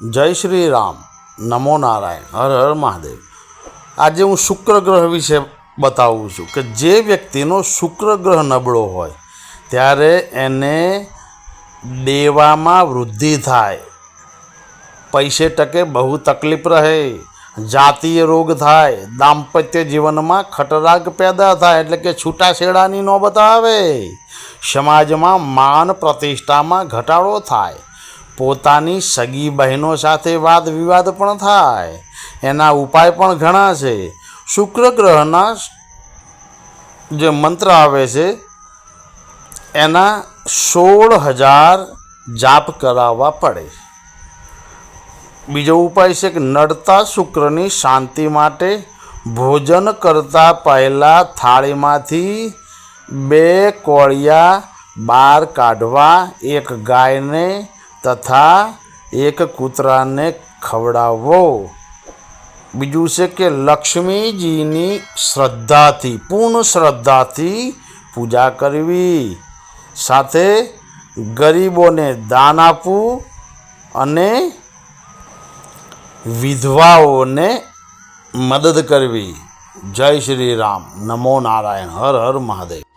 જય શ્રી રામ. નમો નારાયણ. હર હર મહાદેવ. આજે હું શુક્ર ગ્રહ વિશે બતાવું છું કે જે વ્યક્તિનો શુક્ર ગ્રહ નબળો હોય, ત્યારે એને દેવામાં વૃદ્ધિ થાય. પૈસે ટકે બહુ તકલીફ રહે, જાતીય રોગ થાય, દાંપત્ય જીવનમાં ખટરાગ પેદા થાય, એટલે કે છૂટાછેડાની નોબત આવે. સમાજમાં માન પ્રતિષ્ઠામાં ઘટાડો થાય. પોતાની સગી બહેનો સાથે વાદ વિવાદ પણ થાય. એના ઉપાય પણ ઘણા છે. શુક્ર ગ્રહના જે મંત્ર આવે છે, એના સોળ હજાર જાપ કરાવવા પડે. બીજો ઉપાય છે કે નડતા શુક્રની શાંતિ માટે ભોજન કરતાં પહેલાં થાળીમાંથી બે કોળિયા બહાર કાઢવા, એક ગાયને તથા એક કૂતરાને ખવડાવવો બીજું છે કે લક્ષ્મીજીની શ્રદ્ધાથી, પૂર્ણ શ્રદ્ધાથી પૂજા કરવી. સાથે ગરીબોને દાન આપવું અને વિધવાઓને મદદ કરવી. જય શ્રી રામ. નમો નારાયણ. હર હર મહાદેવ.